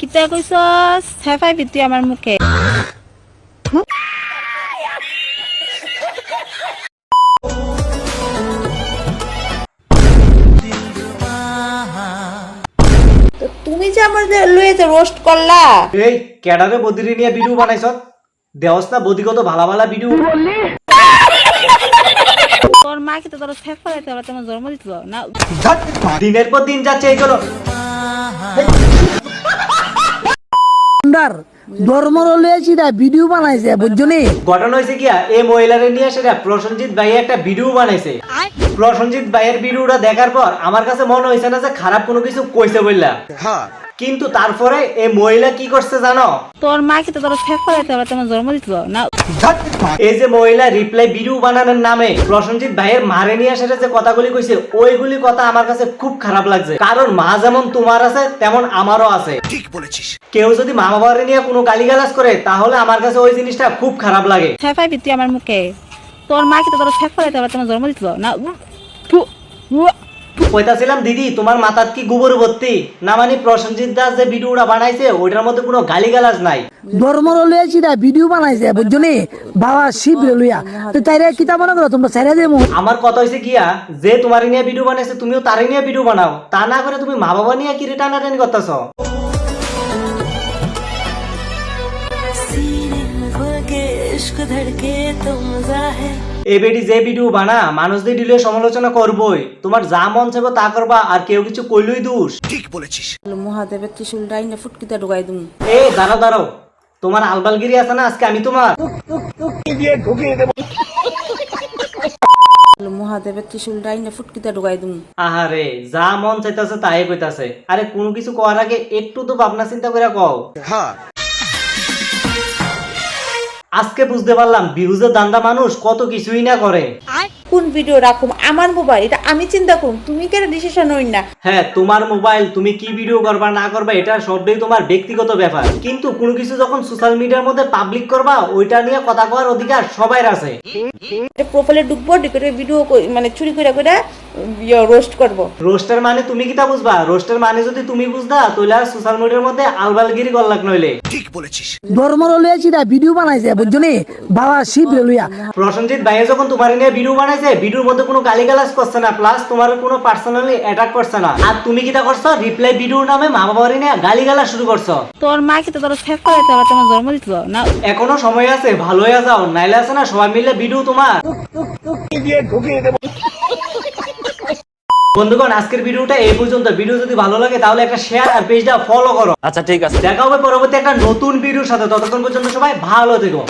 কিতা কইছস? হেফাই ভিত্তি আমার মুখে। তুমি যে আমার লয়ে যে রোস্ট করলা। এই ক্যাডারে বদিরি নিয়ে ভিডিও বানাইছ দেওস না বদি কত ভালা ভালা ভিডিও তোর মা কি তো তোর ফেফ ফলাইতে পারে তোমার জন্ম দিত না। দিনের পর দিন যাচ্ছে এইগুলো ডার ধর্ম লইয়াছি দা ভিডিও বানাইছে বুঝছনি ঘটনা হয়েছে কি এই মহিলারে নিয়ে সেটা প্রসঞ্জিৎ ভাই একটা ভিডিও বানাইছে। প্রসঞ্জিৎ ভাইয়ের ভিডিওটা দেখার পর আমার কাছে মনে হয়েছে না যে খারাপ কোনো কিছু কইছে বললা কিন্তু তারপরে এই মহিলা কি করছে জানো? তোর মা কি তোর ফেফ ফলাইতে পারে তোমার জন্ম দিত না? এই যে মহিলা রিপ্লাই ভিডিও বানানোর নামে প্রসঞ্জিৎ ভাইয়ের মারে নিয়ে সেটা যে কথাগুলি কইছে ওইগুলি কথা আমার কাছে খুব খারাপ লাগছে। কারণ মা যেমন তোমার আছে তেমন আমারও আছে। ঠিক বলেছিস। কেউ যদি মা বাবারে নিয়ে কোনো গালিগালাজ করে তাহলে আমার কাছে ওই জিনিসটা খুব খারাপ লাগে। হেফাই ভিত্তি আমার মুখে। তোর মা কি তো তোর ফেফ ফলাইতে পারে তোমার জন্ম দিত না। কইতাছিলাম দিদি তোমার মাথাত কি গোবর ভর্তি না মানে প্রসঞ্জিৎ দাস যে ভিডিওটা বানাইছে ওইটার মধ্যে কোনো গালিগালাজ নাই ধর্ম লইয়াছি দা ভিডিও বানাইছে বুঝছো নি বাবা শিব লইয়া তো তাইরে কিতা মনে করো তোমরা ছেড়ে দেবো আমার কথা হয়েছে গিয়া যে তোমার নিয়ে ভিডিও বানাইছে তুমিও তারে নিয়ে ভিডিও বানাও তা না করে তুমি মা বাবা নিয়ে কি টানাটানি করতেছ सीने में घुल के इश्क धड़के तो मजा এই বেটি যে ভিডিও বানা মানুষদের দিলে সমালোচনা করবই। তোমার যা মন চাইব তা করবা আর কেউ কিছু কইলই দোষ। ঠিক বলেছিস। মহাদেবের ত্রিশুল ডাইনে ফুটকিতে ঢুকাই দুম। এ দাঁড়াও দাঁড়াও। তোমার আলবালগিরি আছে না আজকে আমি তোমার। মহাদেবের ত্রিশুল ডাইনে ফুটকিতে ঢুকাই দুম। আহারে যা মন চাইতেছে তাই কইতাছে। আরে কোনো কিছু করার আগে একটু তো ভাবনা চিন্তা করে কও আজকে বুঝতে পারলাম বিহুজের দান্দা মানুষ কত কিছুই না করে। কোন ভিডিও রাখুম? আমার মোবাইল এটা আমি চিন্তা করুম তুমি কেন ডিসিশন হই না? হ্যাঁ তোমার মোবাইল তুমি কি ভিডিও করবা না করবা এটা সবটাই তোমার ব্যক্তিগত ব্যাপার। কিন্তু কোনো কিছু যখন সোশ্যাল মিডিয়ার মধ্যে পাবলিক করবা ওইটা নিয়ে কথা কওয়ার অধিকার সবার আছে। প্রোফাইলে ঢুকবো ঢুকে ভিডিও মানে চুরি করে করে রোস্ট করব রোস্টার মানে তুমি কিটা বুঝবা রোস্টার মানে যদি তুমি বুঝদা তাহলে আর সোশ্যাল মিডিয়ার মধ্যে আলবালগিরি করলাক নইলে ধর্ম লইয়াছি দা ভিডিও বানাইছে বাবা শিব লইয়া প্রসঞ্জিৎ ভাইয়া যখন তোমার নিয়ে ভিডিও বানাইছে ভিডিওর মধ্যে কোনো গালিগালাজ করছে না প্লাস তোমার কোনো পার্সোনালি অ্যাটাক করছে না আর তুমি কিটা করছ রিপ্লাই ভিডিওর নামে মা বাবার নিয়ে গালিগালাজ শুরু করছ তোর মা কি তো তোর ফলাইতে পারে তোমার জন্ম না এখনও সময় আছে ভালো হয়ে যাও নাইলে আছে না সবাই মিলে ভিডিও তোমার বন্ধুগণ আজকের ভিডিওটা এই পর্যন্ত। ভিডিও যদি ভালো লাগে তাহলে একটা শেয়ার আর পেজটা ফলো করো। আচ্ছা ঠিক আছে। দেখা হবে পরবর্তী একটা নতুন ভিডিওর সাথে। ততক্ষণ পর্যন্ত সবাই ভালো থেকো।